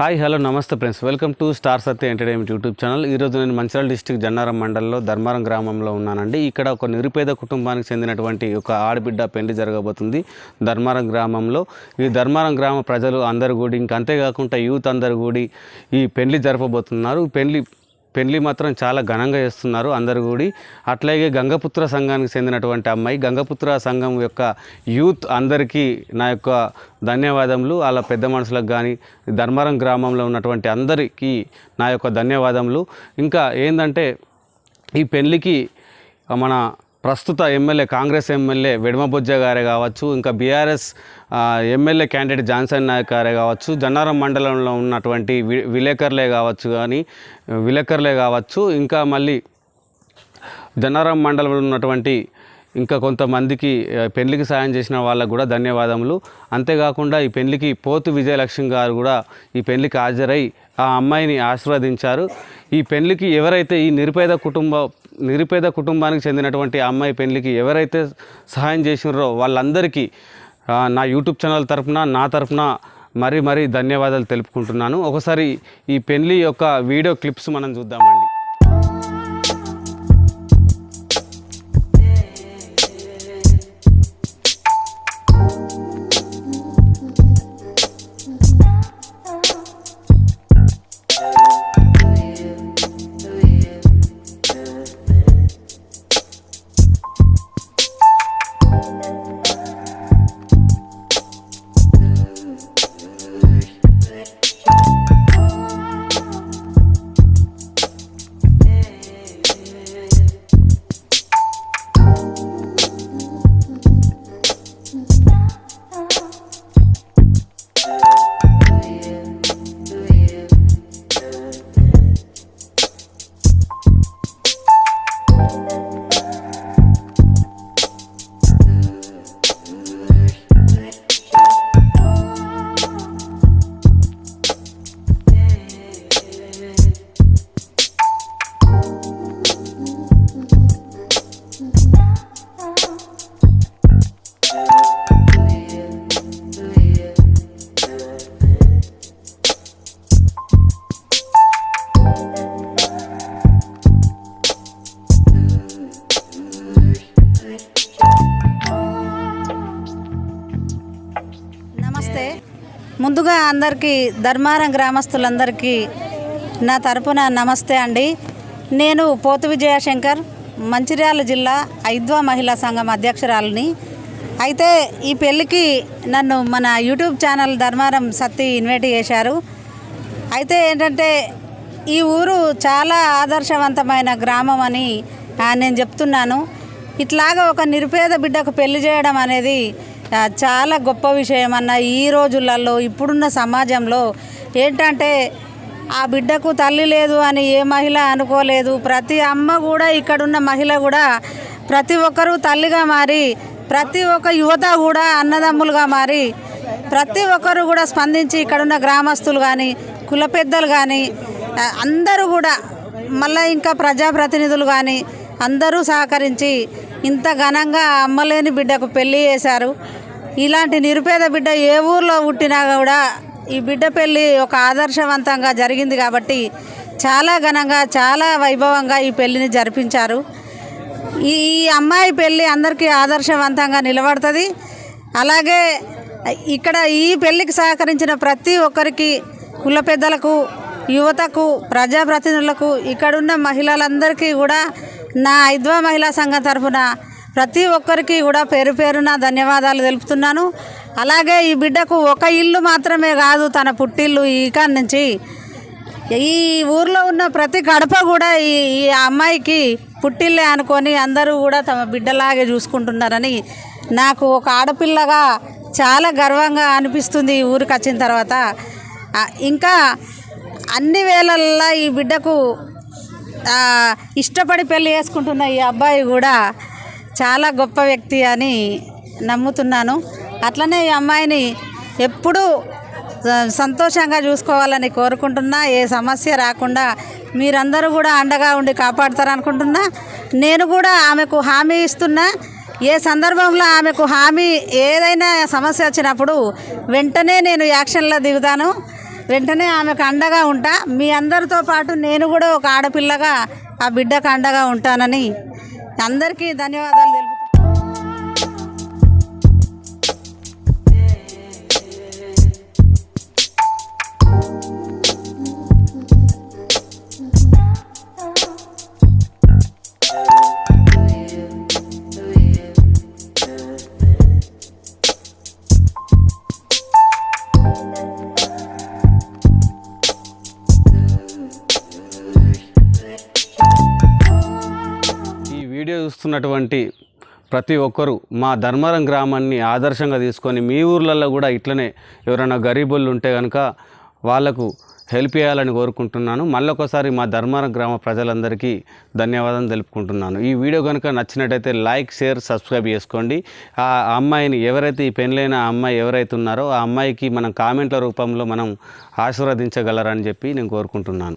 Hi hello నమస్తే friends. Welcome to star Satya entertainment YouTube channel. ఈరోజు నేను Mancherial district Jannaram మండలంలో ధర్మారం గ్రామంలో ఉన్నానండి. ఇక్కడ ఒక నిరుపేద కుటుంబానికి చెందినటువంటి ఒక ఆడబిడ్డ పెళ్ళి జరగబోతుంది ధర్మారం గ్రామంలో. ఈ ధర్మారం గ్రామ ప్రజలు అందరు కూడా ఇంకంతేకాకుండా యూత్ అందరు కూడా ఈ పెళ్ళి జరపబోతున్నారు. పెళ్ళి పెళ్ళి మాత్రం చాలా ఘనంగా చేస్తున్నారు. అందరు కూడి అట్లాగే గంగపుత్ర సంఘానికి చెందినటువంటి అమ్మాయి. గంగపుత్ర సంఘం యొక్క యూత్ అందరికీ నా యొక్క ధన్యవాదములు. వాళ్ళ పెద్ద మనుషులకు కానీ ధర్మారం గ్రామంలో ఉన్నటువంటి అందరికీ నా యొక్క ధన్యవాదములు. ఇంకా ఏంటంటే ఈ పెళ్ళికి మన ప్రస్తుత ఎమ్మెల్యే కాంగ్రెస్ ఎమ్మెల్యే వెడమబుజ్జ గారే కావచ్చు ఇంకా BRS MLA candidate Johnson Naik గారే కావచ్చు జన్నారం మండలంలో ఉన్నటువంటి వి విలేకరులే కావచ్చు కానీ విలేకరులే కావచ్చు ఇంకా మళ్ళీ జన్నారం మండలంలో ఉన్నటువంటి ఇంకా కొంతమందికి పెళ్ళికి సాయం చేసిన వాళ్ళకు కూడా ధన్యవాదములు. అంతేకాకుండా ఈ పెళ్ళికి పోతు విజయలక్ష్మి గారు కూడా ఈ పెళ్ళికి హాజరై ఆ అమ్మాయిని ఆశీర్వదించారు. ఈ పెళ్ళికి ఎవరైతే ఈ నిరుపేద కుటుంబ నిరుపేద కుటుంబానికి చెందినటువంటి అమ్మాయి పెళ్ళికి ఎవరైతే సహాయం చేసినారో వాళ్ళందరికీ నా యూట్యూబ్ ఛానల్ తరఫున నా తరపున మరీ మరీ ధన్యవాదాలు తెలుపుకుంటున్నాను. ఒకసారి ఈ పెళ్ళి యొక్క వీడియో క్లిప్స్ మనం చూద్దామండి. నమస్తే ముందుగా అందరికీ ధర్మారం గ్రామస్తులందరికీ నా తరపున నమస్తే అండి. నేను పోతు విజయశంకర్ మంచిర్యాల జిల్లా ఐద్వా మహిళా సంఘం అధ్యక్షురాలని. అయితే ఈ పెళ్ళికి నన్ను మన YouTube channel Dharmaram Satti invite చేశారు. అయితే ఏంటంటే ఈ ఊరు చాలా ఆదర్శవంతమైన గ్రామం అని నేను చెప్తున్నాను. ఇట్లాగా ఒక నిరుపేద బిడ్డకు పెళ్ళి చేయడం అనేది చాలా గొప్ప విషయం అన్న ఈ రోజులలో ఇప్పుడున్న సమాజంలో ఏంటంటే ఆ బిడ్డకు తల్లి లేదు అని ఏ మహిళ అనుకోలేదు. ప్రతి అమ్మ కూడా ఇక్కడున్న మహిళ కూడా ప్రతి ఒక్కరూ తల్లిగా మారి ప్రతి ఒక్క యువత కూడా అన్నదమ్ములుగా మారి ప్రతి ఒక్కరు కూడా స్పందించి ఇక్కడున్న గ్రామస్తులు కానీ కుల పెద్దలు కానీ అందరూ కూడా మళ్ళీ ఇంకా ప్రజాప్రతినిధులు కానీ అందరూ సహకరించి ఇంత ఘనంగా అమ్మలేని బిడ్డకు పెళ్ళి చేశారు. ఇలాంటి నిరుపేద బిడ్డ ఏ ఊర్లో పుట్టినా కూడా ఈ బిడ్డ పెళ్ళి ఒక ఆదర్శవంతంగా జరిగింది కాబట్టి చాలా ఘనంగా చాలా వైభవంగా ఈ పెళ్ళిని జరిపించారు. ఈ ఈ అమ్మాయి పెళ్ళి అందరికీ ఆదర్శవంతంగా నిలబడుతుంది. అలాగే ఇక్కడ ఈ పెళ్ళికి సహకరించిన ప్రతి ఒక్కరికి కుల పెద్దలకు యువతకు ప్రజాప్రతినిధులకు ఇక్కడున్న మహిళలందరికీ కూడా నా ఐద్వా మహిళా సంఘం తరఫున ప్రతి ఒక్కరికి కూడా పేరు పేరున ధన్యవాదాలు తెలుపుతున్నాను. అలాగే ఈ బిడ్డకు ఒక ఇల్లు మాత్రమే కాదు తన పుట్టిల్లు ఈ నుంచి. ఈ ఊర్లో ఉన్న ప్రతి గడప కూడా ఈ ఈ అమ్మాయికి పుట్టిల్లే అనుకొని అందరూ కూడా తమ బిడ్డలాగే చూసుకుంటున్నారని నాకు ఒక ఆడపిల్లగా చాలా గర్వంగా అనిపిస్తుంది ఈ ఊరికి వచ్చిన తర్వాత. ఇంకా అన్ని వేళల్లో ఈ బిడ్డకు ఇష్టపడి పెళ్ళి చేసుకుంటున్న ఈ అబ్బాయి కూడా చాలా గొప్ప వ్యక్తి అని నమ్ముతున్నాను. అట్లనే ఈ అమ్మాయిని ఎప్పుడూ సంతోషంగా చూసుకోవాలని కోరుకుంటున్నా. ఏ సమస్య రాకుండా మీరందరూ కూడా అండగా ఉండి కాపాడుతారనుకుంటున్నా నేను కూడా ఆమెకు హామీ ఇస్తున్నా. ఏ సందర్భంలో ఆమెకు హామీ ఏదైనా సమస్య వచ్చినప్పుడు వెంటనే నేను యాక్షన్లో దిగుతాను. వెంటనే ఆమెకు అండగా ఉంటా. మీ అందరితో పాటు నేను కూడా ఒక ఆడపిల్లగా ఆ బిడ్డకు అండగా ఉంటానని అందరికీ ధన్యవాదాలు తెలుపు చూస్తున్నటువంటి ప్రతి ఒక్కరూ మా ధర్మరం గ్రామాన్ని ఆదర్శంగా తీసుకొని మీ ఊర్లలో కూడా ఇట్లనే ఎవరైనా గరీబులు ఉంటే కనుక వాళ్ళకు హెల్ప్ చేయాలని కోరుకుంటున్నాను. మళ్ళొకసారి మా ధర్మరం గ్రామ ప్రజలందరికీ ధన్యవాదం తెలుపుకుంటున్నాను. ఈ వీడియో కనుక నచ్చినట్టయితే లైక్ షేర్ సబ్స్క్రైబ్ చేసుకోండి. ఆ అమ్మాయిని ఎవరైతే ఈ పెళ్ళైన ఆ అమ్మాయి ఎవరైతే ఉన్నారో ఆ అమ్మాయికి మనం కామెంట్ల రూపంలో మనం ఆశీర్వదించగలరని చెప్పి నేను కోరుకుంటున్నాను.